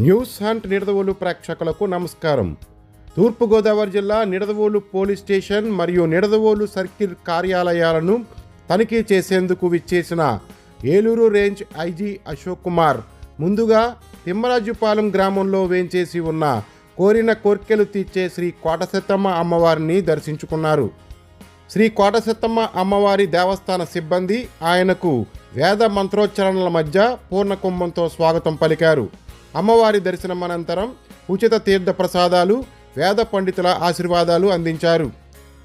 News hunt Nidadavolu ప్రేక్షకులకు నమస్కారం. తూర్పుగోదావరి జిల్లా నిడదవోలు పోలీస్ స్టేషన్ మరియు నిడదవోలు సర్కిల్ కార్యాలయాలను తనిఖీ చేసేందుకు విచ్చేసిన ఏలూరు రేంజ్ ఐజీ అశోక్ కుమార్ ముందుగా తిమ్మరాజుపాలెం గ్రామంలో వేంచేసి ఉన్న కోరిన కోర్కెలు తీర్చే శ్రీ కోటసెత్తమ్మ అమ్మవారిని దర్శించుకున్నారు. శ్రీ కోటసెత్తమ్మ అమ్మవారి దేవస్థాన సిబ్బంది ఆయనకు వేద మంత్రోచ్చరణల మధ్య పూర్ణకుంభంతో స్వాగతం పలికారు. అమ్మవారి దర్శనం అనంతరం ఉచిత తీర్థ ప్రసాదాలు వేద పండితుల ఆశీర్వాదాలు అందించారు.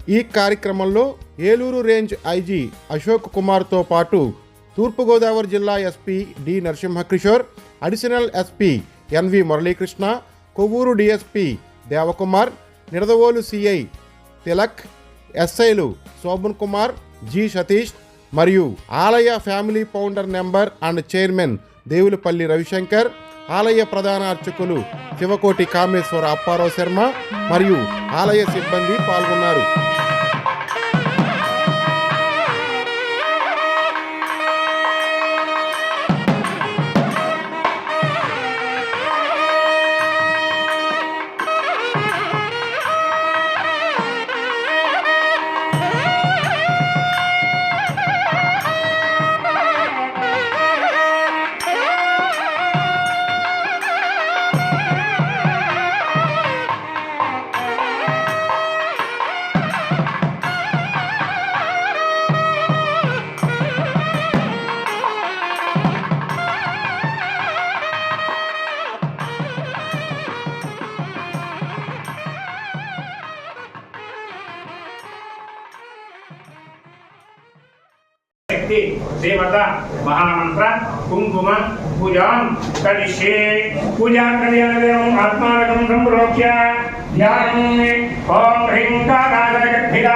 ఈ కార్యక్రమంలో ఏలూరు రేంజ్ ఐజీ అశోక్ కుమార్తో పాటు తూర్పుగోదావరి జిల్లా SP D Narasimha Kishore additional SP NV Muralikrishna Kovvur DSP Devakumar Nidadavolu CI Tilak ఎస్ఐలు శోభన్ కుమార్ జి సతీష్ మరియు ఆలయ family founder number and chairman Devulapalli Ravishankar ఆలయ ప్రధాన అర్చకులు శివకోటి కామేశ్వర అప్పారావు శర్మ మరియు ఆలయ సిబ్బంది పాల్గొన్నారు. यदि देवता महामंत्र कुंकुम पूजा करिष्ये पूजा कर्यनदेवम् आत्मानकं सम्प्रोक्य ध्यानम् ॐ ह्रीं काकादरगद्धिका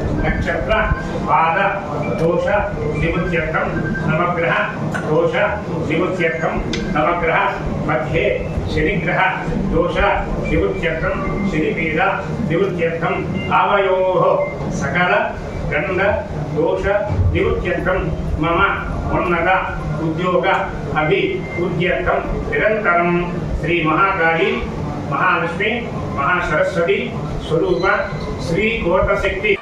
नक्षत्र पाद दोष निवृत्त्यर्थम नवग्रह, दोष निवृत्त्यर्थम नवग्रह, मध्ये शनिग्रह, दोष निवृत्त्यर्थम शनिपीड निवृत्त्यर्थम आवयो, सकल गंध दोष निवृत्त्यर्थम मम, उन्नत, उद्योग, अभि उद्यर्थम श्री महाकाली, महालक्ष्मी, महासरस्वती, स्वरूप, श्री गोटशक्ति